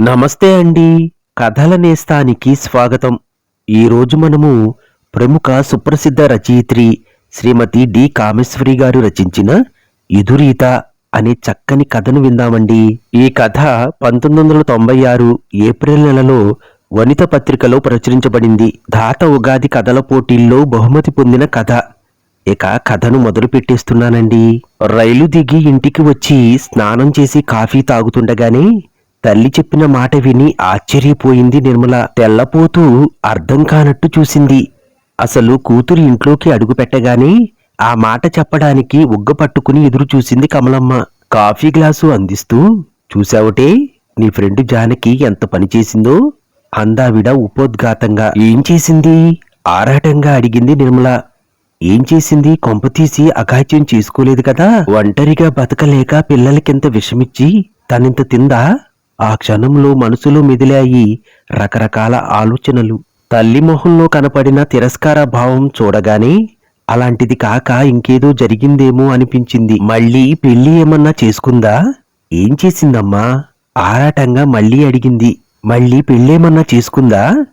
నమస్తే అండి. కథల నేస్తానికి స్వాగతం. ఈరోజు మనము ప్రముఖ సుప్రసిద్ధ రచయిత్రి శ్రీమతి డి. కామేశ్వరి గారు రచించిన ఇదురీత అనే చక్కని కథను విందామండి. ఈ కథ పంతొమ్మిది వందల తొంభై ఆరు ఏప్రిల్ నెలలో వనిత పత్రికలో ప్రచురించబడింది. ధాత ఉగాది కథల పోటీల్లో బహుమతి పొందిన కథ. ఇక కథను మొదలు పెట్టేస్తున్నానండి. రైలు దిగి ఇంటికి వచ్చి స్నానం చేసి కాఫీ తాగుతుండగానే తల్లి చెప్పిన మాట విని ఆశ్చర్యపోయింది నిర్మల. తెల్లపోతూ అర్థం కానట్టు చూసింది. అసలు కూతురు ఇంట్లోకి అడుగుపెట్టగానే ఆ మాట చెప్పడానికి ఉగ్గ పట్టుకుని ఎదురు చూసింది కమలమ్మ. కాఫీ గ్లాసు అందిస్తూ చూసావుటే నీ ఫ్రెండ్ జానకి ఎంత పని చేసిందో? అందావిడ ఉపోద్ఘాతంగా. ఏం చేసింది? ఆరాటంగా అడిగింది నిర్మల. ఏం చేసింది? కొంపతీసి అఘాత్యం చేసుకోలేదు కదా? ఒంటరిగా బతకలేక పిల్లలకింత విషమిచ్చి తనింత తిందా? ఆ క్షణంలో మనసులో మిదిలాయి రకరకాల ఆలోచనలు. తల్లి మొహంలో కనపడిన తిరస్కార భావం చూడగానే అలాంటిది కాక ఇంకేదో జరిగిందేమో అనిపించింది. మళ్ళీ పెళ్ళి ఏమన్నా చేసుకుందా? ఏం చేసిందమ్మా? ఆరాటంగా మళ్ళీ అడిగింది. మళ్ళీ పెళ్ళేమన్నా చేసుకుందా?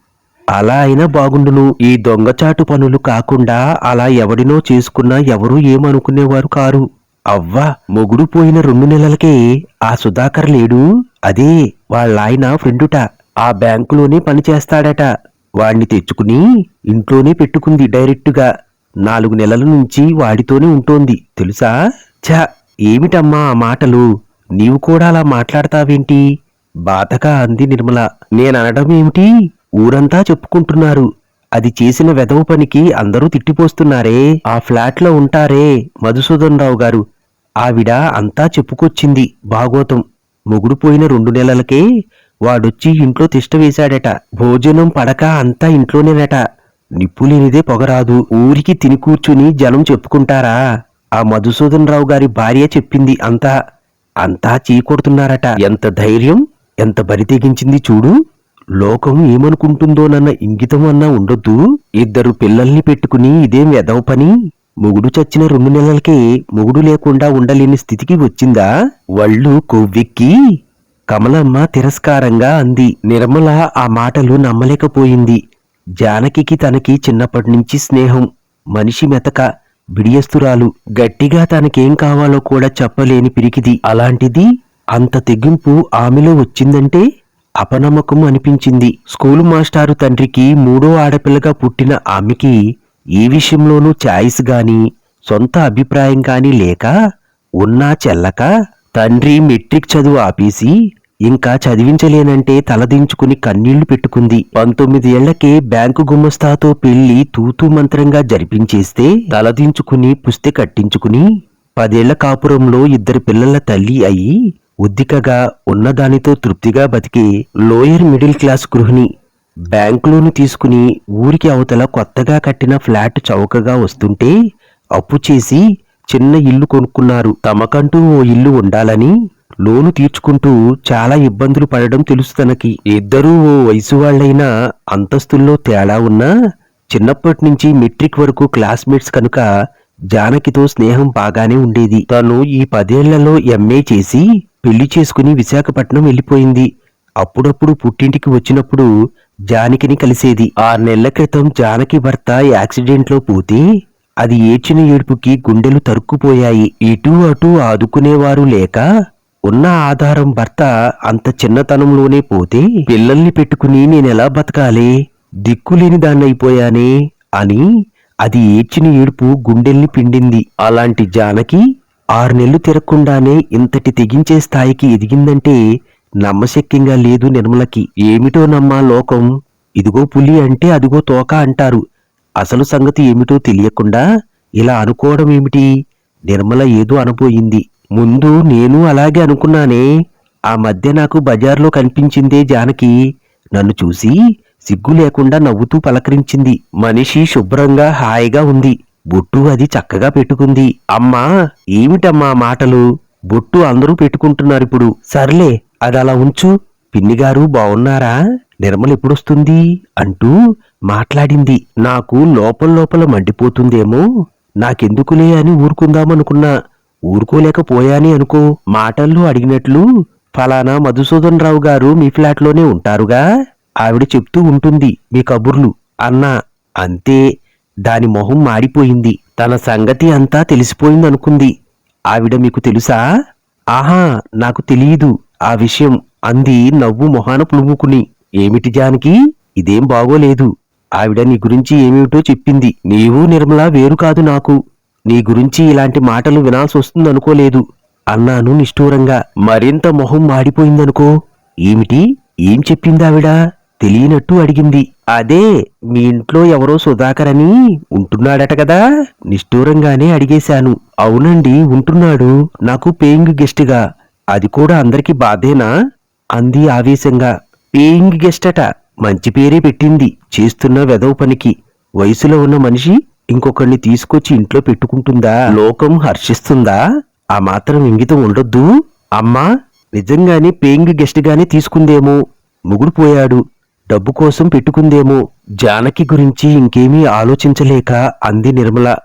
అలా అయినా బాగుండును. ఈ దొంగచాటు పనులు కాకుండా అలా ఎవడినో చేసుకున్నా ఎవరూ ఏమనుకునేవారు కారు. అవ్వా మొగుడు పోయిన రెండు నెలలకే ఆ సుధాకర్ లేడు. అదే వాళ్ళాయన ఫ్రెండుట. ఆ బ్యాంకులోనే పని చేస్తాడట. వాణ్ణి తెచ్చుకుని ఇంట్లోనే పెట్టుకుంది డైరెక్టుగా. నాలుగు నెలల నుంచి వాడితోనే ఉంటోంది. తెలుసా? ఛ ఏమిటమ్మా ఆ మాటలు? నీవు కూడా అలా మాట్లాడతావేంటి? బాధగా అంది నిర్మల. నేననడం ఏమిటి? ఊరంతా చెప్పుకుంటున్నారు. అది చేసిన వెధవ పనికి అందరూ తిట్టిపోస్తున్నారే. ఆ ఫ్లాట్లో ఉంటారే మధుసూదన్ రావు గారు. ఆవిడ అంతా చెప్పుకొచ్చింది. భాగోతం మొగుడు పోయిన రెండు నెలలకే వాడొచ్చి ఇంట్లో తిష్ట వేశాడట. భోజనం పడక అంతా ఇంట్లోనేనట. నిప్పులేనిదే పొగరాదు. ఊరికి తిని కూర్చుని జనం చెప్పుకుంటారా? ఆ మధుసూదన్ రావు గారి భార్య చెప్పింది అంతా. అంతా చీకొడుతున్నారట. ఎంత ధైర్యం ఎంత బరి తెగించింది చూడు. లోకం ఏమనుకుంటుందోనన్న ఇంగితం అన్నా ఉండొద్దు. ఇద్దరు పిల్లల్ని పెట్టుకుని ఇదేం ఎదవ పని. మొగుడు చచ్చిన రెండు నెలలకే మొగుడు లేకుండా ఉండలేని స్థితికి వచ్చిందా? వళ్ళు కొవ్వెక్కి కమలమ్మ తిరస్కారంగా అంది. నిర్మల ఆ మాటలు నమ్మలేకపోయింది. జానకికి తనకి చిన్నప్పటి నుంచి స్నేహం. మనిషి మెతక బిడియస్తురాలు. గట్టిగా తనకేం కావాలో కూడా చెప్పలేని పిరికిది. అలాంటిది అంత తెగింపు ఆమెలో వచ్చిందంటే అపనమ్మకం అనిపించింది. స్కూలు మాస్టారు తండ్రికి మూడో ఆడపిల్లగా పుట్టిన ఆమెకి ఈ విషయంలోనూ ఛాయిస్ గాని సొంత అభిప్రాయం కానీ లేక ఉన్నా చెల్లక తండ్రి మెట్రిక్ చదువు ఆపేసి ఇంకా చదివించలేనంటే తలదించుకుని కన్నీళ్ళు పెట్టుకుంది. పంతొమ్మిది ఏళ్ళకే బ్యాంకు గుమస్తాతో పెళ్ళి తూతూ మంత్రంగా జరిపించేస్తే తలదించుకుని పుస్తె కట్టించుకుని పదేళ్ళ కాపురంలో ఇద్దరు పిల్లల తల్లి అయి ఉద్దికగా ఉన్నదానితో తృప్తిగా బతికే లోయర్ మిడిల్ క్లాస్ గృహిణి. బ్యాంక్ లోను తీసుకుని ఊరికి అవతల కొత్తగా కట్టిన ఫ్లాట్ చౌకగా వస్తుంటే అప్పు చేసి చిన్న ఇల్లు కొనుక్కున్నారు. తమకంటూ ఓ ఇల్లు ఉండాలని లోను తీర్చుకుంటూ చాలా ఇబ్బందులు పడడం తెలుసు తనకి. ఇద్దరూ ఓ వయసు వాళ్ళైనా అంతస్తుల్లో తేడా ఉన్నా చిన్నప్పటి నుంచి మెట్రిక్ వరకు క్లాస్మేట్స్ కనుక జానకితో స్నేహం బాగానే ఉండేది. తను ఈ పదేళ్ళలో ఎంఏ చేసి పెళ్ళి చేసుకుని విశాఖపట్నం వెళ్ళిపోయింది. అప్పుడప్పుడు పుట్టింటికి వచ్చినప్పుడు జానకిని కలిసేది. ఆరు నెలల క్రితం జానకి భర్త యాక్సిడెంట్లో పోతే అది ఏడ్చిన ఏడుపుకి గుండెలు తరుక్కుపోయాయి. ఇటు అటు ఆదుకునేవారు లేక ఉన్న ఆధారం భర్త అంత చిన్నతనంలోనే పోతే పిల్లల్ని పెట్టుకుని నేనెలా బతకాలి? దిక్కులేని దాన్నైపోయానే అని అది ఏడ్చిన ఏడుపు గుండెల్ని పిండింది. అలాంటి జానకి ఆరు నెలలు తిరగకుండానే ఇంతటి తెగించే స్థాయికి ఎదిగిందంటే నమ్మశక్యంగా లేదు నిర్మలకి. ఏమిటో నమ్మా లోకం. ఇదిగో పులి అంటే అదిగో తోక అంటారు. అసలు సంగతి ఏమిటో తెలియకుండా ఇలా అనుకోవడం ఏమిటి? నిర్మల ఏదో అనబోయింది. ముందు నేను అలాగే అనుకున్నానే. ఆ మధ్య నాకు బజార్లో కనిపించిందే జానకి. నన్ను చూసి సిగ్గు లేకుండా నవ్వుతూ పలకరించింది. మనిషి శుభ్రంగా హాయిగా ఉంది. బొట్టు అది చక్కగా పెట్టుకుంది. అమ్మా ఏమిటమ్మా మాటలు? బొట్టు అందరూ పెట్టుకుంటున్నారు ఇప్పుడు. సర్లే అది అలా ఉంచు. పిన్నిగారు బావున్నారా? నిర్మల ఎప్పుడొస్తుంది? అంటూ మాట్లాడింది. నాకు లోపల లోపల మండిపోతుందేమో. నాకెందుకులే అని ఊరుకుందామనుకున్నా. ఊరుకోలేకపోయాని అనుకో. మాటల్లో అడిగినట్లు ఫలానా మధుసూదన్ రావు గారు మీ ఫ్లాట్లోనే ఉంటారుగా? ఆవిడ చెప్తూ ఉంటుంది మీ కబుర్లు. అన్నా అంతే. దాని మొహం మాడిపోయింది. తన సంగతి అంతా తెలిసిపోయిందనుకుంది. ఆవిడ మీకు తెలుసా? ఆహా నాకు తెలియదు ఆ విషయం అంది నవ్వు మొహాన పులుముకుని ఏమిటి జానకి? ఇదేం బాగోలేదు. ఆవిడ నీ గురించి ఏమిటో చెప్పింది. నీవు నిర్మల వేరు కాదు నాకు. నీ గురించి ఇలాంటి మాటలు వినాల్సి వస్తుందనుకోలేదు. అన్నాను నిష్ఠూరంగా. మరింత మొహం మాడిపోయిందనుకో. ఏమిటి? ఏం చెప్పిందావిడ తెలియనట్టు అడిగింది. అదే మీ ఇంట్లో ఎవరో సుధాకర్ అని ఉంటున్నాడట కదా? నిష్ఠూరంగానే అడిగేశాను. అవునండి ఉంటున్నాడు. నాకు పేయింగ్ గెస్ట్గా. అది కూడా అందరికి బాధేనా? అంది ఆవేశంగా. పేయింగ్ గెస్ట్ అట. మంచి పేరే పెట్టింది. చేస్తున్న వెదవ పనికి. వయసులో ఉన్న మనిషి ఇంకొకరిని తీసుకొచ్చి ఇంట్లో పెట్టుకుంటుందా? లోకం హర్షిస్తుందా? ఆ మాత్రం ఇంగితం ఉండొద్దు. అమ్మా నిజంగానే పేయింగ్ గెస్ట్గానే తీసుకుందేమో. ముగుడుపోయాడు డబ్బు కోసం పెట్టుకుందేమో. జానకి గురించి ఇంకేమీ ఆలోచించలేక అంది నిర్మల.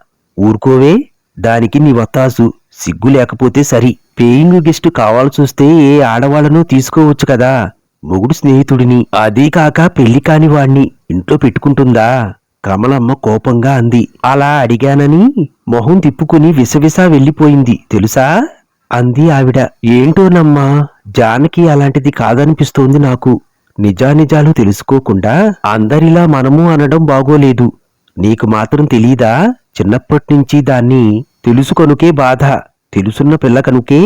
ఊరుకోవే దానికి నీ వత్తాసు. సిగ్గు లేకపోతే సరి. పేయింగ్ గెస్ట్ కావాల్సొస్తే ఏ ఆడవాళ్ళనూ తీసుకోవచ్చు కదా. మొగుడు స్నేహితుడిని. అదీ కాక పెళ్ళి కాని వాణ్ణి. ఇంట్లో పెట్టుకుంటుందా? కమలమ్మ కోపంగా అంది. అలా అడిగానని మొహం తిప్పుకుని విసవిసా వెళ్ళిపోయింది. తెలుసా? అంది ఆవిడ. ఏంటోనమ్మా? జానకి అలాంటిది కాదనిపిస్తోంది నాకు. నిజానిజాలు తెలుసుకోకుండా అందరిలా మనము అనడం బాగోలేదు. నీకు మాత్రం తెలీదా? చిన్నప్పటినుంచి దాన్ని తెలుసుకొనుకే బాధ. తెలుసున్న పిల్ల కనుకే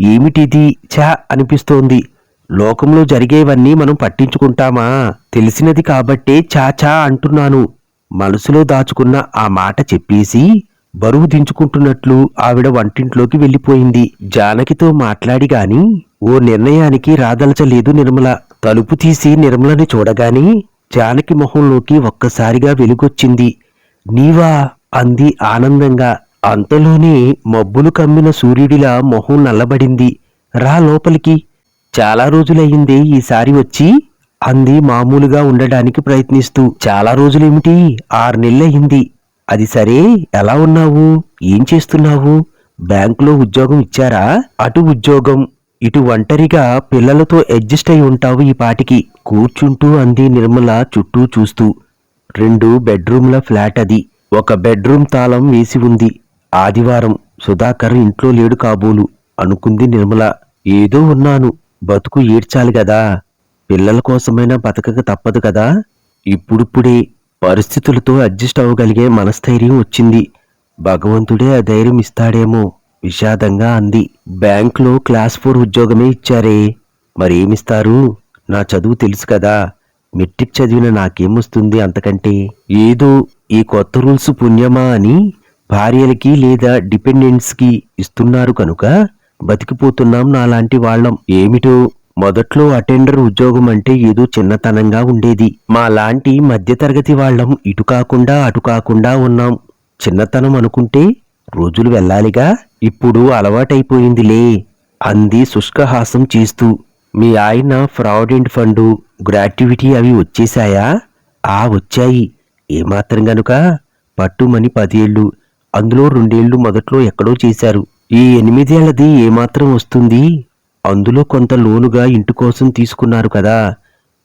ఏమిటిది చా అనిపిస్తోంది. లోకంలో జరిగేవన్నీ మనం పట్టించుకుంటామా? తెలిసినది కాబట్టే చాచా అంటున్నాను. మనసులో దాచుకున్న ఆ మాట చెప్పేసి బరువు దించుకుంటున్నట్లు ఆవిడ వంటింట్లోకి వెళ్ళిపోయింది. జానకితో మాట్లాడి గాని ఓ నిర్ణయానికి రాదలచలేదు నిర్మల. తలుపు తీసి నిర్మలని చూడగాని జానకి మొహంలోకి ఒక్కసారిగా వెలుగొచ్చింది. నీవా? అంది ఆనందంగా. అంతలోనే మబ్బులు కమ్మిన సూర్యుడిలా మొహం నల్లబడింది. రా లోపలికి. చాలా రోజులయ్యింది ఈసారి వచ్చి? అంది మామూలుగా ఉండడానికి ప్రయత్నిస్తూ. చాలా రోజులేమిటి? ఆరు నెలలయ్యింది. అది సరే ఎలా ఉన్నావు? ఏం చేస్తున్నావు? బ్యాంకులో ఉద్యోగం ఇచ్చారా? అటు ఉద్యోగం ఇటు ఒంటరిగా పిల్లలతో అడ్జస్ట్ అయి ఉంటావు ఈ పాటికి. కూర్చుంటూ అంది నిర్మల చుట్టూ చూస్తూ. రెండు బెడ్రూమ్ల ఫ్లాట్ అది. ఒక బెడ్రూమ్ తాళం వేసి ఉంది. ఆదివారం సుధాకర్ ఇంట్లో లేడు కాబోలు. అనుకుంది నిర్మల. ఏదో ఉన్నాను. బతుకు ఏడ్చాలి గదా. పిల్లల కోసమైనా బతకక తప్పదు కదా. ఇప్పుడిప్పుడే పరిస్థితులతో అడ్జస్ట్ అవ్వగలిగే మనస్థైర్యం వచ్చింది. భగవంతుడే ఆ ధైర్యం ఇస్తాడేమో విషాదంగా అంది. బ్యాంకులో క్లాస్ ఫోర్ ఉద్యోగమే ఇచ్చారే. మరేమిస్తారు? నా చదువు తెలుసు కదా. మెట్రిక్ చదివిన నాకేమొస్తుంది అంతకంటే? ఏదో ఈ కొత్త రూల్స్ పుణ్యమా అని భార్యలకి లేదా డిపెండెంట్స్కి ఇస్తున్నారు కనుక బతికిపోతున్నాం నాలాంటి వాళ్ళం. ఏమిటో? మొదట్లో అటెండర్ ఉద్యోగం అంటే ఏదో చిన్నతనంగా ఉండేది. మా లాంటి మధ్యతరగతి వాళ్ళం ఇటు కాకుండా అటు కాకుండా ఉన్నాం. చిన్నతనం అనుకుంటే రోజులు వెళ్ళాలిగా. ఇప్పుడు అలవాటైపోయిందిలే. అంది శుష్కహాసం చేస్తూ. మీ ఆయన ఫ్రావిడెంట్ ఫండు గ్రాట్యుటీ అవి వచ్చేశాయా? ఆ వచ్చాయి. ఏమాత్రం గనుక? పట్టుమని పదేళ్ళు. అందులో రెండేళ్ళు మొదట్లో ఎక్కడో చేశారు. ఈ ఎనిమిదేళ్ళది ఏమాత్రం వస్తుంది? అందులో కొంత లోనుగా ఇంటి కోసం తీసుకున్నారు కదా.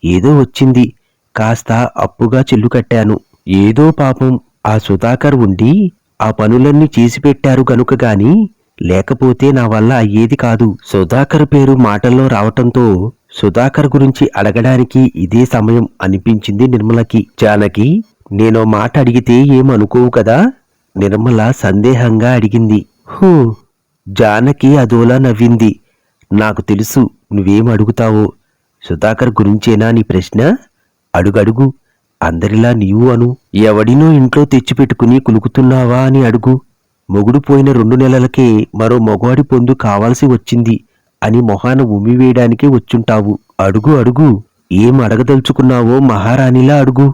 ఏదో వచ్చింది. కాస్త అప్పుగా చెల్లు కట్టాను. ఏదో పాపం ఆ సుధాకర్ ఉండి ఆ పనులన్నీ చేసి పెట్టారు గనుక గాని లేకపోతే నా వల్ల అయ్యేది కాదు. సుధాకర్ పేరు మాటల్లో రావటంతో సుధాకర్ గురించి అడగడానికి ఇదే సమయం అనిపించింది నిర్మలకి. జానకి నేను మాట అడిగితే ఏమనుకోవు కదా? నిర్మల సందేహంగా అడిగింది. హూ జానకి అదోలా నవ్వింది. నాకు తెలుసు నువ్వేం అడుగుతావో. సుధాకర్ గురించేనా నీ ప్రశ్న? అడుగడుగు అందరిలా నీవు అను. ఎవడినో ఇంట్లో తెచ్చిపెట్టుకుని కులుకుతున్నావా అని అడుగు. మొగుడు పోయిన రెండు నెలలకే మరో మగవాడి పొందు కావాల్సి వచ్చింది అని మొహాన ఉమ్మివేయడానికి వచ్చుంటావు. అడుగు అడుగు ఏం అడగదలుచుకున్నావో మహారాణిలా అడుగు.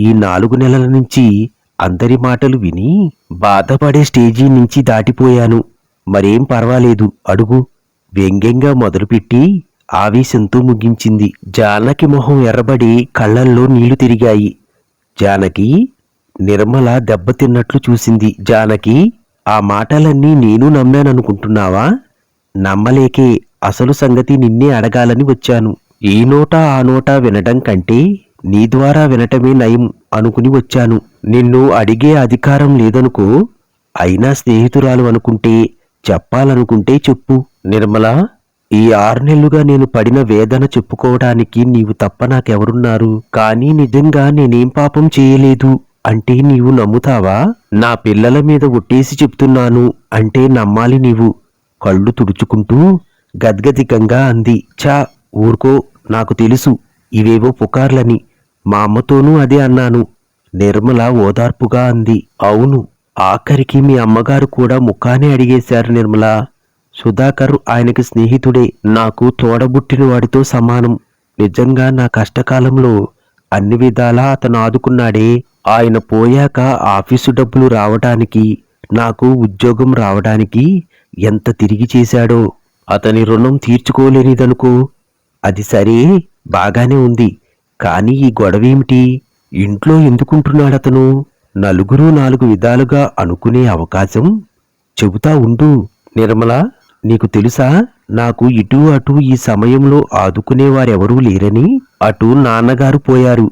ఈ నాలుగు నెలల నుంచి అందరి మాటలు విని బాధపడే స్టేజీ నుంచి దాటిపోయాను. మరేం పర్వాలేదు అడుగు. వ్యంగ్యంగా మొదలుపెట్టి ఆవేశంతో ముగించింది. జానకి మొహం ఎర్రబడి కళ్ళల్లో నీళ్ళు తిరిగాయి. జానకి నిర్మల దెబ్బతిన్నట్లు చూసింది. జానకి ఆ మాటలన్నీ నేను నమ్మాననుకుంటున్నావా? నమ్మలేకే అసలు సంగతి నిన్నే అడగాలని వచ్చాను. ఈ నోట ఆ నోట వినడం కంటే నీ ద్వారా వినటమే నయం అనుకుని వచ్చాను. నిన్ను అడిగే అధికారం లేదనుకో అయినా స్నేహితురాలు అనుకుంటే చెప్పాలనుకుంటే చెప్పు. నిర్మల ఈ ఆరు నెలలుగా నేను పడిన వేదన చెప్పుకోవడానికి నీవు తప్ప నాకెవరున్నారు? కానీ నిజంగా నేనేం పాపం చేయలేదు. అంటే నీవు నమ్ముతావా? నా పిల్లల మీద ఒట్టేసి చెప్తున్నాను. అంటే నమ్మాలి నీవు. కళ్ళు తుడుచుకుంటూ గద్గదికంగా అంది. చా ఊరుకో నాకు తెలుసు. ఇవేవో పుకార్లని. మా అమ్మతోనూ అదే అన్నాను. నిర్మల ఓదార్పుగా అంది. అవును ఆఖరికి మీ అమ్మగారు కూడా ముఖానే అడిగేశారు నిర్మల. సుధాకర్ ఆయనకి స్నేహితుడే. నాకు తోడబుట్టిన వాడితో సమానం. నిజంగా నా కష్టకాలంలో అన్ని విధాలా అతను ఆదుకున్నాడే. ఆయన పోయాక ఆఫీసు డబ్బులు రావడానికి నాకు ఉద్యోగం రావడానికి ఎంత తిరిగి చేశాడో అతని రుణం తీర్చుకోలేనిదనుకో. అది సరే బాగానే ఉంది. కానీ ఈ గొడవేమిటి? ఇంట్లో ఎందుకుంటున్నాడతను? నలుగురు నాలుగు విధాలుగా అనుకునే అవకాశం? చెబుతా ఉండు నిర్మల. నీకు తెలుసా? నాకు ఇటు అటు ఈ సమయంలో ఆదుకునేవారెవరూ లేరని. అటు నాన్నగారు పోయారు.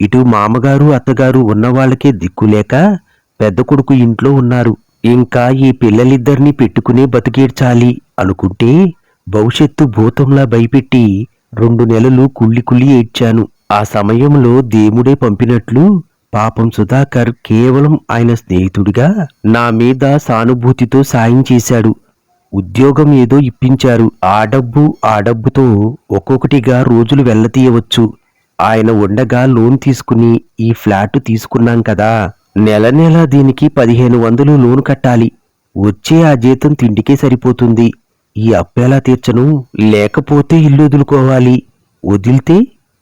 ఇటు మామగారు అత్తగారు ఉన్నవాళ్ళకే దిక్కులేక పెద్ద కొడుకు ఇంట్లో ఉన్నారు. ఇంకా ఈ పిల్లలిద్దరినీ పెట్టుకునే బతికేడ్చాలి అనుకుంటే భవిష్యత్తు భూతంలా భయపెట్టి రెండు నెలలు కుళ్ళి కుళ్ళి ఏడ్చాను. ఆ సమయంలో దేవుడే పంపినట్లు పాపం సుధాకర్ కేవలం ఆయన స్నేహితుడిగా నా మీద సానుభూతితో సాయం చేశాడు. ఉద్యోగం ఏదో ఇప్పించారు. ఆ డబ్బు ఆ డబ్బుతో ఒక్కొక్కటిగా రోజులు వెళ్ళతీయవచ్చు ఆయన ఉండగా లోన్ తీసుకుని ఈ ఫ్లాట్ తీసుకున్నాం కదా. నెల నెల దీనికి పదిహేను వందలు లోన్ కట్టాలి. వచ్చే ఆ జీతం తిండికే సరిపోతుంది. ఈ అప్పెలా తీర్చను? లేకపోతే ఇల్లు వదులుకోవాలి. వదిలితే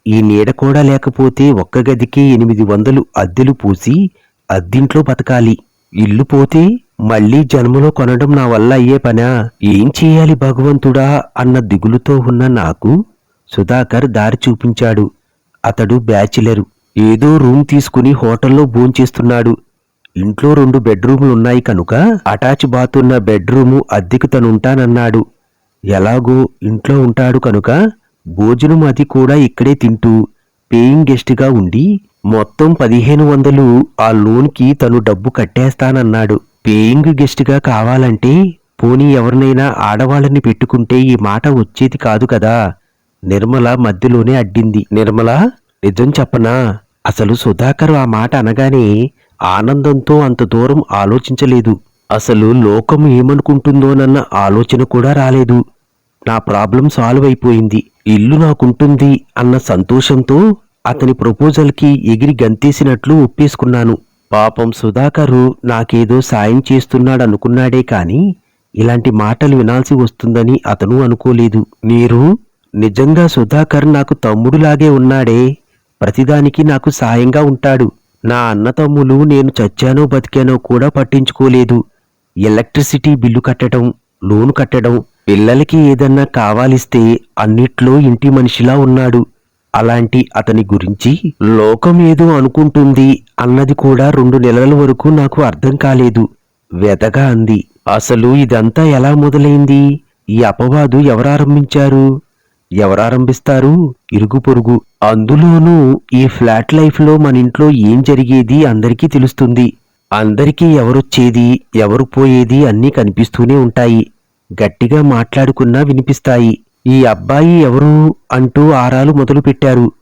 ఈ నీడ కూడా లేకపోతే ఒక్క గదికి ఎనిమిది వందలు అద్దెలు పూసి అద్దింట్లో బతకాలి. ఇల్లు పోతే మళ్ళీ జన్మలో కొనడం నా వల్ల అయ్యే పనా? ఏం చేయాలి భగవంతుడా అన్న దిగులుతో ఉన్న నాకు సుధాకర్ దారి చూపించాడు. అతడు బ్యాచిలరు. ఏదో రూమ్ తీసుకుని హోటల్లో భోంచేస్తున్నాడు. ఇంట్లో రెండు బెడ్రూములున్నాయి కనుక అటాచ్ బాత్ ఉన్న బెడ్రూము అద్దెకు తనుంటానన్నాడు. ఎలాగో ఇంట్లో ఉంటాడు కనుక భోజనం అది కూడా ఇక్కడే తింటూ పేయింగ్ గెస్ట్గా ఉండి మొత్తం పదిహేను వందలు ఆ లోన్కి తను డబ్బు కట్టేస్తానన్నాడు. పేయింగ్ గెస్ట్గా కావాలంటే పోనీ ఎవరినైనా ఆడవాళ్ళని పెట్టుకుంటే ఈ మాట వచ్చేది కాదు కదా? నిర్మల మధ్యలోనే అడ్డింది. నిర్మల నిజం చెప్పనా? అసలు సుధాకర్ ఆ మాట అనగానే ఆనందంతో అంత దూరం ఆలోచించలేదు. అసలు లోకం ఏమనుకుంటుందోనన్న ఆలోచన కూడా రాలేదు. నా ప్రాబ్లం సాల్వ్ అయిపోయింది. ఇల్లు నాకుంటుంది అన్న సంతోషంతో అతని ప్రపోజల్కి ఎగిరి గంతేసినట్లు ఒప్పేసుకున్నాను. పాపం సుధాకరు నాకేదో సాయం చేస్తున్నాడనుకున్నాడే కాని ఇలాంటి మాటలు వినాల్సి వస్తుందని అతను అనుకోలేదు. మీరు నిజంగా సుధాకర్ నాకు తమ్ముడులాగే ఉన్నాడే. ప్రతిదానికి నాకు సాయంగా ఉంటాడు. నా అన్న తమ్ములు నేను చచ్చానో బతికానో కూడా పట్టించుకోలేదు. ఎలక్ట్రిసిటీ బిల్లు కట్టడం లోన్ కట్టడం పిల్లలకి ఏదన్నా కావాలిస్తే అన్నిట్లో ఇంటి మనిషిలా ఉన్నాడు. అలాంటి అతని గురించి లోకం ఏదో అనుకుంటుంది అన్నది కూడా రెండు నెలల వరకు నాకు అర్థం కాలేదు. వెదగా అంది. అసలు ఇదంతా ఎలా మొదలైంది? ఈ అపవాదు ఎవరారంభించారు? ఎవరారంభిస్తారు? ఇరుగు పొరుగు. అందులోనూ ఈ ఫ్లాట్ లైఫ్లో మన ఇంట్లో ఏం జరిగేది అందరికీ తెలుస్తుంది. అందరికీ ఎవరొచ్చేది ఎవరు పోయేది అన్నీ కనిపిస్తూనే ఉంటాయి. గట్టిగా మాట్లాడుకున్నా వినిపిస్తాయి. ఈ అబ్బాయి ఎవరు అంటూ ఆరాలు మొదలుపెట్టారు.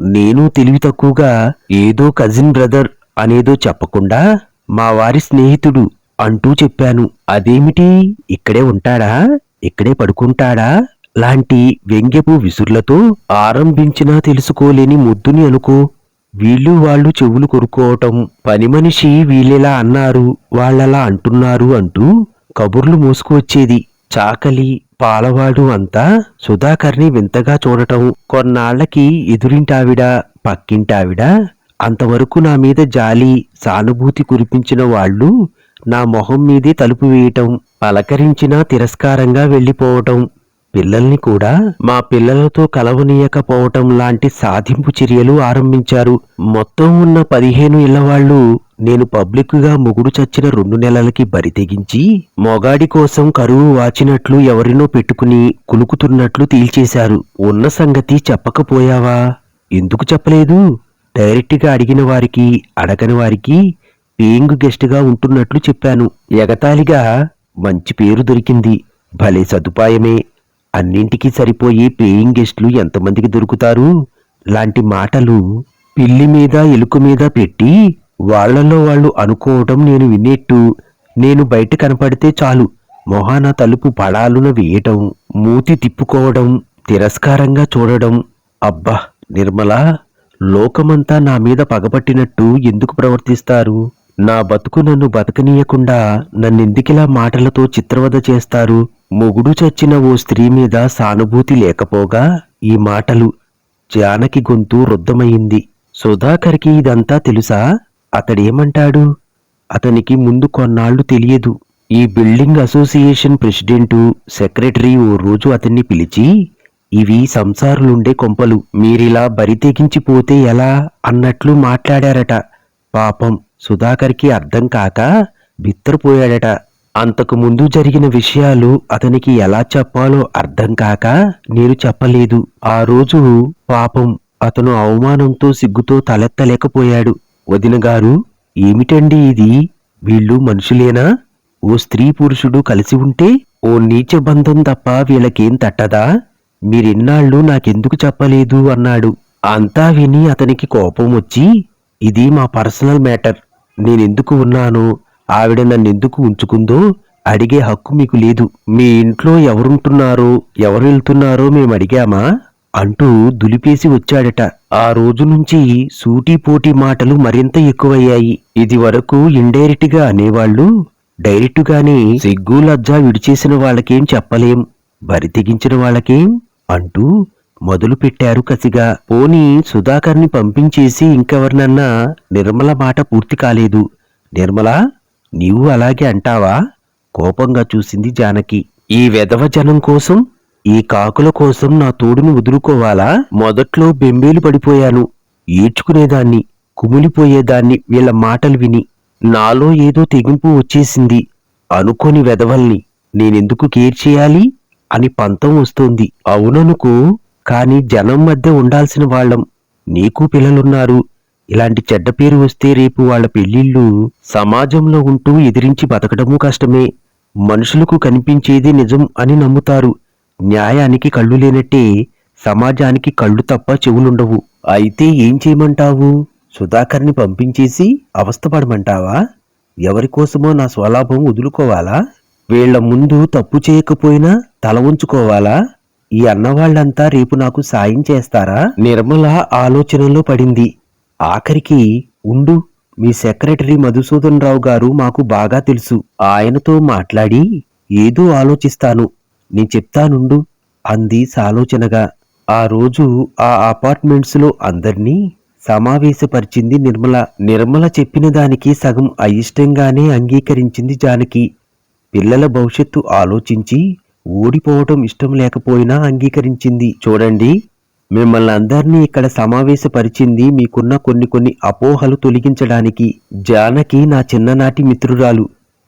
నేను తెలివి తక్కువగా ఏదో కజిన్ బ్రదర్ అనేదో చెప్పకుండా మా వారి స్నేహితుడు అంటూ చెప్పాను. అదేమిటి? ఇక్కడే ఉంటాడా? ఇక్కడే పడుకుంటాడా? లాంటి వ్యంగ్యపు విసుర్లతో ఆరంభించినా తెలుసుకోలేని ముద్దుని అనుకో. వీళ్ళు వాళ్ళు చెవులు కొరుకోవటం పని మనిషి వీళ్ళెలా అన్నారు వాళ్ళలా అంటున్నారు అంటూ కబుర్లు మోసుకువచ్చేది. చాకలి పాలవాడు అంతా సుధాకర్ని వింతగా చూడటం. కొన్నాళ్ళకి ఎదురింటావిడ పక్కింటావిడ? అంతవరకు నా మీద జాలి సానుభూతి కురిపించిన వాళ్ళు నా మొహం మీదే తలుపు వేయటం పలకరించినా తిరస్కారంగా వెళ్ళిపోవటం. పిల్లల్ని కూడా మా పిల్లలతో కలవనీయకపోవటం లాంటి సాధింపు చర్యలు ఆరంభించారు. మొత్తం ఉన్న పదిహేను ఇళ్ళవాళ్ళు నేను పబ్లిక్గా మొగుడు చచ్చిన రెండు నెలలకి బరి తెగించి మొగాడి కోసం కరువు వాచినట్లు ఎవరినో పెట్టుకుని కులుకుతున్నట్లు తేల్చేశారు. ఉన్న సంగతి చెప్పకపోయావా? ఎందుకు చెప్పలేదు? డైరెక్ట్గా అడిగిన వారికి అడగని వారికి పేయింగ్ గెస్ట్గా ఉంటున్నట్లు చెప్పాను. ఎగతాళిగా మంచి పేరు దొరికింది. భలే సదుపాయమే. అన్నింటికీ సరిపోయి పేయింగ్ గెస్ట్లు ఎంతమందికి దొరుకుతారు? లాంటి మాటలు పిల్లి మీద ఎలుక మీద పెట్టి వాళ్ళలో వాళ్ళు అనుకోవటం నేను వినేట్టు నేను బయట కనపడితే చాలు. మొహాన తలుపు పడాలున వేయటం మూతి తిప్పుకోవడం తిరస్కారంగా చూడడం. అబ్బా నిర్మల లోకమంతా నా మీద పగపట్టినట్టు ఎందుకు ప్రవర్తిస్తారు? నా బతుకు నన్ను బతకనీయకుండా నన్నెందుకిలా మాటలతో చిత్రవద చేస్తారు? మొగుడు చచ్చిన ఓ స్త్రీ మీద సానుభూతి లేకపోగా ఈ మాటలు? జానకి గొంతు రుద్దమయింది సుధాకర్కి ఇదంతా తెలుసా? అతడేమంటాడు? అతనికి ముందు కొన్నాళ్ళు తెలియదు. ఈ బిల్డింగ్ అసోసియేషన్ ప్రెసిడెంటు సెక్రటరీ ఓ రోజు అతన్ని పిలిచి ఇవి సంసారులుండే కొంపలు. మీరిలా బరితెగించిపోతే ఎలా? అన్నట్లు మాట్లాడారట. పాపం సుధాకర్కి అర్థం కాక బిత్తరపోయాడట. అంతకు ముందు జరిగిన విషయాలు అతనికి ఎలా చెప్పాలో అర్థం కాక నేను చెప్పలేదు. ఆ రోజు పాపం అతను అవమానంతో సిగ్గుతో తలెత్తలేకపోయాడు. వదినగారు ఏమిటండి ఇది? వీళ్ళు మనుషులేనా? ఓ స్త్రీ పురుషుడు కలిసి ఉంటే ఓ నీచ బంధం తప్ప వీళ్ళకేం తట్టదా? మీరిన్నాళ్ళు నాకెందుకు చెప్పలేదు అన్నాడు. అంతా విని అతనికి కోపం వచ్చి ఇది మా పర్సనల్ మ్యాటర్. నేనెందుకు ఉన్నానో? ఆవిడ నన్నెందుకు ఉంచుకుందో అడిగే హక్కు మీకు లేదు. మీ ఇంట్లో ఎవరుంటున్నారో ఎవరు వెళ్తున్నారో మేము అడిగామా అంటూ దులిపేసి వచ్చాడట. ఆ రోజు నుంచి సూటీపోటీ మాటలు మరింత ఎక్కువయ్యాయి. ఇది వరకు ఇండైరెక్ట్గా అనేవాళ్ళు డైరెక్ట్గానే సిగ్గు లజ్జ విడిచేసిన వాళ్ళకేం చెప్పలేం బరి తెగించిన వాళ్ళకేం అంటూ మొదలు పెట్టారు కసిగా. పోనీ సుధాకర్ని పంపించేసి ఇంకెవరినన్నా నిర్మల మాట పూర్తి కాలేదు. నిర్మల నీవు అలాగే అంటావా? కోపంగా చూసింది జానకి. ఈ వెధవ జనం కోసం ఈ కాకుల కోసం నా తోడును వదులుకోవాలా? మొదట్లో బెంబేలు పడిపోయాను. ఏడ్చుకునేదాన్ని కుమిలిపోయేదాన్ని వీళ్ళ మాటలు విని నాలో ఏదో తెగింపు వచ్చేసింది. అనుకోని వెధవల్ని నేనెందుకు కేర్ చేయాలి? అని పంతం వస్తోంది. అవుననుకో కాని జనం మధ్య ఉండాల్సిన వాళ్ళం. నీకు పిల్లలున్నారు. ఇలాంటి చెడ్డ పేరు వస్తే రేపు వాళ్ళ పెళ్ళిళ్ళు సమాజంలో ఉంటూ ఎదిరించి బతకడము కష్టమే. మనుషులకు కనిపించేది నిజం అని నమ్ముతారు. న్యాయానికి కళ్ళు లేనట్టే సమాజానికి కళ్ళు తప్ప చెవులుండవు. అయితే ఏం చేయమంటావు? సుధాకర్ని పంపించేసి అవస్థపడమంటావా? ఎవరికోసమో నా స్వలాభం వదులుకోవాలా? వీళ్ళ ముందు తప్పు చేయకపోయినా తల ఉంచుకోవాలా ఈ అన్నవాళ్ళంతా రేపు నాకు సాయం చేస్తారా? నిర్మల ఆలోచనలో పడింది. ఆఖరికి ఉండు మీ సెక్రటరీ మధుసూదన్ రావు గారు మాకు బాగా తెలుసు. ఆయనతో మాట్లాడి ఏదో ఆలోచిస్తాను. నీ చెప్తానుండు అంది సాలోచనగా. ఆ రోజు ఆ అపార్ట్మెంట్స్లో అందర్నీ సమావేశపరిచింది నిర్మల. నిర్మల చెప్పిన దానికి సగం అయిష్టంగానే అంగీకరించింది జానకి. పిల్లల భవిష్యత్తు ఆలోచించి ఓడిపోవటం ఇష్టం లేకపోయినా అంగీకరించింది. చూడండి మిమ్మల్ని అందరినీ ఇక్కడ సమావేశపరిచింది మీకున్న కొన్ని కొన్ని అపోహలు తొలగించడానికి. జానకి నా చిన్ననాటి మిత్రురాలు.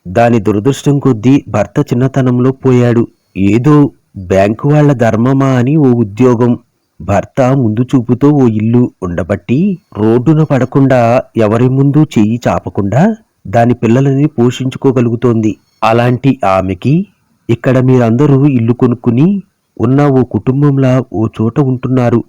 దాని దురదృష్టం కొద్దీ భర్త చిన్నతనంలో పోయాడు. ఏదో బ్యాంకు వాళ్ళ ధర్మమా అని ఓ ఉద్యోగం. భర్త ముందు చూపుతో ఓ ఇల్లు ఉండబట్టి రోడ్డున పడకుండా ఎవరి ముందు చెయ్యి చాపకుండా దాని పిల్లలని పోషించుకోగలుగుతోంది. అలాంటి ఆమెకి ఇక్కడ మీరందరూ ఇల్లు కొనుక్కుని ఉన్న ఓ కుటుంబంలా ఓ చోట ఉంటున్నారు.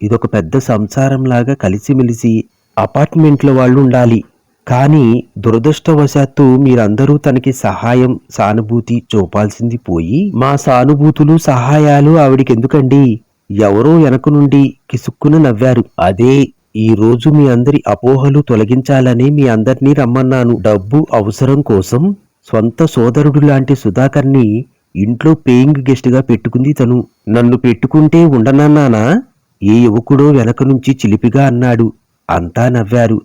ఇదొక పెద్ద సంసారంలాగా కలిసిమెలిసి అపార్ట్మెంట్ల వాళ్ళు ఉండాలి కానీ దురదృష్టవశాత్తు మీరందరూ తనకి సహాయం సానుభూతి చూపాల్సింది పోయి మా సానుభూతులు సహాయాలు ఆవిడికెందుకండి? ఎవరో వెనక నుండి కిసుక్కున నవ్వారు. అదే ఈ రోజు మీ అందరి అపోహలు తొలగించాలని మీ అందరినీ రమ్మన్నాను. డబ్బు అవసరం కోసం స్వంత సోదరుడు లాంటి సుధాకర్ని ఇంట్లో పేయింగ్ గెస్ట్గా పెట్టుకుంది తను. నన్ను పెట్టుకుంటే ఉండనన్నానా? ఏ యువకుడో వెనక నుంచి చిలిపిగా అన్నాడు. అంతా నవ్వారు.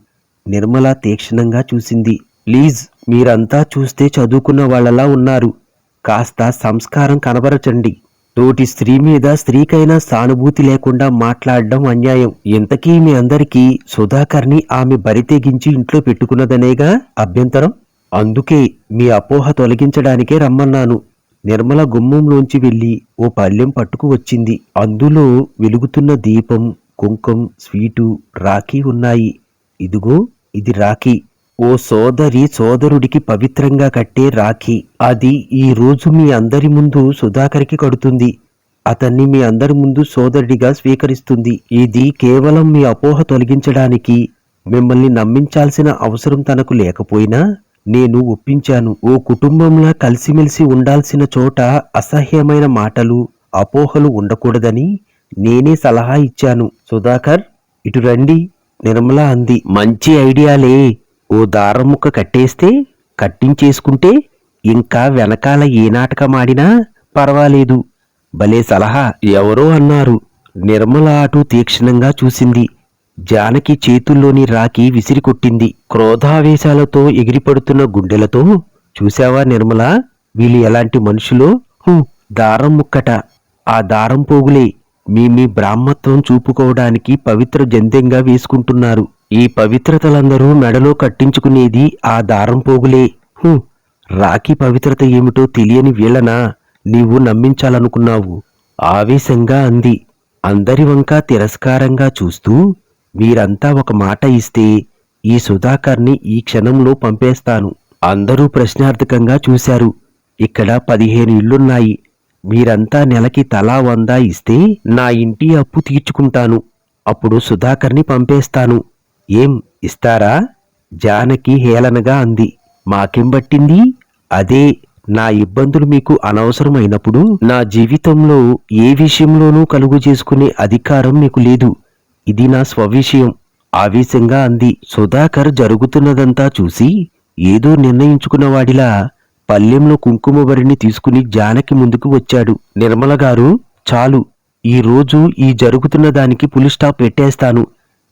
నిర్మల తీక్షణంగా చూసింది. ప్లీజ్ మీరంతా చూస్తే చదువుకున్న వాళ్ళలా ఉన్నారు. కాస్త సంస్కారం కనబరచండి. తోటి స్త్రీ మీద స్త్రీకైనా సానుభూతి లేకుండా మాట్లాడడం అన్యాయం. ఇంతకీ మీ అందరికీ సుధాకర్ని ఆమె బరితెగించి ఇంట్లో పెట్టుకున్నదనేగా? అభ్యంతరం? అందుకే మీ అపోహ తొలగించడానికే రమ్మన్నాను. నిర్మల గుమ్మంలోంచి వెళ్ళి ఓ పళ్ళెం పట్టుకు వచ్చింది. అందులో వెలుగుతున్న దీపం కుంకం స్వీటు రాఖీ ఉన్నాయి. ఇదిగో ఇది రాఖీ. ఓ సోదరి సోదరుడికి పవిత్రంగా కట్టే రాఖీ. అది ఈ రోజు మీ అందరి ముందు సుధాకర్కి కడుతుంది. అతన్ని మీ అందరి ముందు సోదరుడిగా స్వీకరిస్తుంది. ఇది కేవలం మీ అపోహ తొలగించడానికి. మిమ్మల్ని నమ్మించాల్సిన అవసరం తనకు లేకపోయినా నేను ఒప్పించాను. ఓ కుటుంబంలా కలిసిమెలిసి ఉండాల్సిన చోట అసహ్యమైన మాటలు అపోహలు ఉండకూడదని నేనే సలహా ఇచ్చాను. సుధాకర్ ఇటు రండి. నిర్మల అంది మంచి ఐడియాలే ఓ దారం ముక్క కట్టేస్తే కట్టించేసుకుంటే ఇంకా వెనకాల ఏ నాటకం ఆడినా పర్వాలేదు. భలే సలహా. ఎవరో అన్నారు. నిర్మల అటు తీక్షణంగా చూసింది. జానకి చేతుల్లోని రాకి విసిరికొట్టింది. క్రోధావేశాలతో ఎగిరిపడుతున్న గుండెలతో చూశావా నిర్మల? వీళ్ళు ఎలాంటి మనుషులో? హు, దారం ముక్కట. ఆ దారం పోగులే. మీ మీ బ్రాహ్మత్వం చూపుకోవడానికి పవిత్ర జంధ్యంగా వేసుకుంటున్నారు. ఈ పవిత్రతలందరూ మెడలో కట్టించుకునేది ఆ దారం పోగులే. హు, రాఖీ పవిత్రత ఏమిటో తెలియని వీళ్ళనా? నీవు నమ్మించాలనుకున్నావు. ఆవేశంగా అంది. అందరి వంక తిరస్కారంగా చూస్తూ మీరంతా ఒక మాట ఇస్తే ఈ సుధాకర్ని ఈ క్షణంలో పంపేస్తాను. అందరూ ప్రశ్నార్థకంగా చూశారు. ఇక్కడ పదిహేను ఇళ్ళున్నాయి మీరంతా నెలకి తలా వందా ఇస్తే నా ఇంటి అప్పు తీర్చుకుంటాను. అప్పుడు సుధాకర్ని పంపేస్తాను. ఏం ఇస్తారా? జానకి హేళనగా అంది. మాకేం పట్టింది? అదే నా ఇబ్బందులు మీకు అనవసరమైనప్పుడు నా జీవితంలో ఏ విషయంలోనూ కలుగు చేసుకునే అధికారం మీకు లేదు. ఇది నా స్వవిషయం ఆవేశంగా అంది. సుధాకర్ జరుగుతున్నదంతా చూసి ఏదో నిర్ణయించుకున్నవాడిలా పల్లెంలో కుంకుమవరిని తీసుకుని జానకి ముందుకు వచ్చాడు. నిర్మల గారు చాలు ఈ రోజు ఈ జరుగుతున్న దానికి పులి స్టాప్ పెట్టేస్తాను.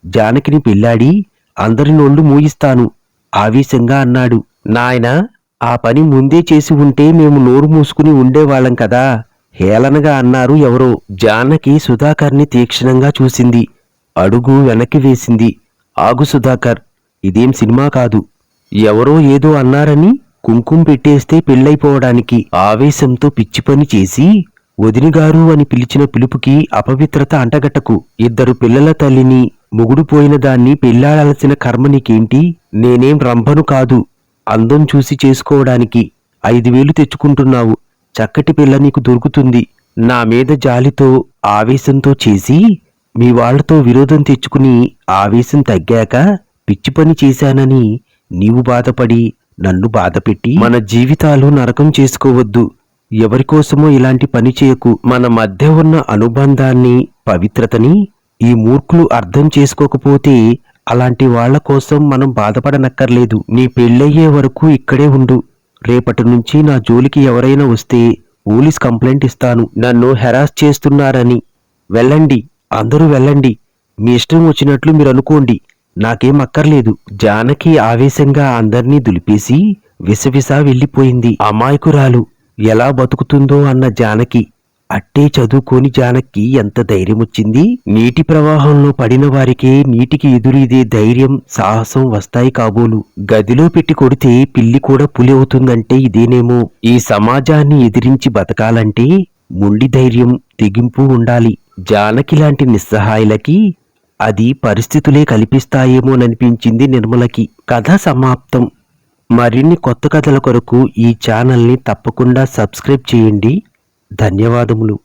జానకిని పెళ్ళాడి అందరి నోళ్ళు మూయిస్తాను ఆవేశంగా అన్నాడు. నాయన ఆ పని ముందే చేసి ఉంటే మేము నోరు మూసుకుని ఉండేవాళ్ళం కదా హేళనగా అన్నారు ఎవరో. జానకి సుధాకర్ని తీక్షణంగా చూసింది. అడుగు వెనక్కి వేసింది. ఆగు సుధాకర్ ఇదేం సినిమా కాదు. ఎవరో ఏదో అన్నారని కుంకుమ పెట్టేస్తే పెళ్ళైపోవడానికి ఆవేశంతో పిచ్చి పని చేసి వదినగారు అని పిలిచిన పిలుపుకి అపవిత్రత అంటగట్టకు. ఇద్దరు పిల్లల తల్లిని ముగుడుపోయిన దాన్ని పెళ్ళాడాల్సిన కర్మ నీకేంటి? నేనేం రంభను కాదు. అందం చూసి చేసుకోవడానికి ఐదు వేలు తెచ్చుకుంటున్నావు. చక్కటి పిల్ల నీకు దొరుకుతుంది. నా మీద జాలితో ఆవేశంతో చేసి మీ వాళ్ళతో విరోధం తెచ్చుకుని ఆవేశం తగ్గాక పిచ్చి పని చేశానని నీవు బాధపడి నన్ను బాధపెట్టి మన జీవితాలు నరకం చేసుకోవద్దు. ఎవరికోసమో ఇలాంటి పని చేయకు. మన మధ్య ఉన్న అనుబంధాన్ని పవిత్రతని ఈ మూర్ఖులు అర్థం చేసుకోకపోతే అలాంటి వాళ్ళ కోసం మనం బాధపడనక్కర్లేదు. నీ పెళ్ళయ్యే వరకు ఇక్కడే ఉండు. రేపటి నుంచి నా జోలికి ఎవరైనా వస్తే పోలీస్ కంప్లైంట్ ఇస్తాను. నన్ను హెరాస్ చేస్తున్నారని. వెళ్ళండి. అందరూ వెళ్ళండి. మీ ఇష్టం వచ్చినట్లు మీరు అనుకోండి. నాకేం అక్కర్లేదు. జానకి ఆవేశంగా అందర్నీ దులిపేసి విసవిస వెళ్ళిపోయింది. అమాయకురాలు ఎలా బతుకుతుందో అన్న జానకి. అట్టే చదువుకోని జానకి ఎంత ధైర్యం వచ్చింది నీటి ప్రవాహంలో పడిన వారికే నీటికి ఎదురీదే ధైర్యం సాహసం వస్తాయి కాబోలు. గదిలో పెట్టి కొడితే పిల్లి కూడా పులి అవుతుందంటే ఇదేనేమో. ఈ సమాజాన్ని ఎదిరించి బతకాలంటే మొండి ధైర్యం తెగింపు ఉండాలి. జానకి లాంటి నిస్సహాయులకి అది పరిస్థితులే కల్పిస్తాయేమోననిపించింది నిర్మలకి. కథ సమాప్తం. మరిన్ని కొత్త కథల కొరకు ఈ ఛానల్ని తప్పకుండా సబ్స్క్రైబ్ చేయండి. ధన్యవాదములు.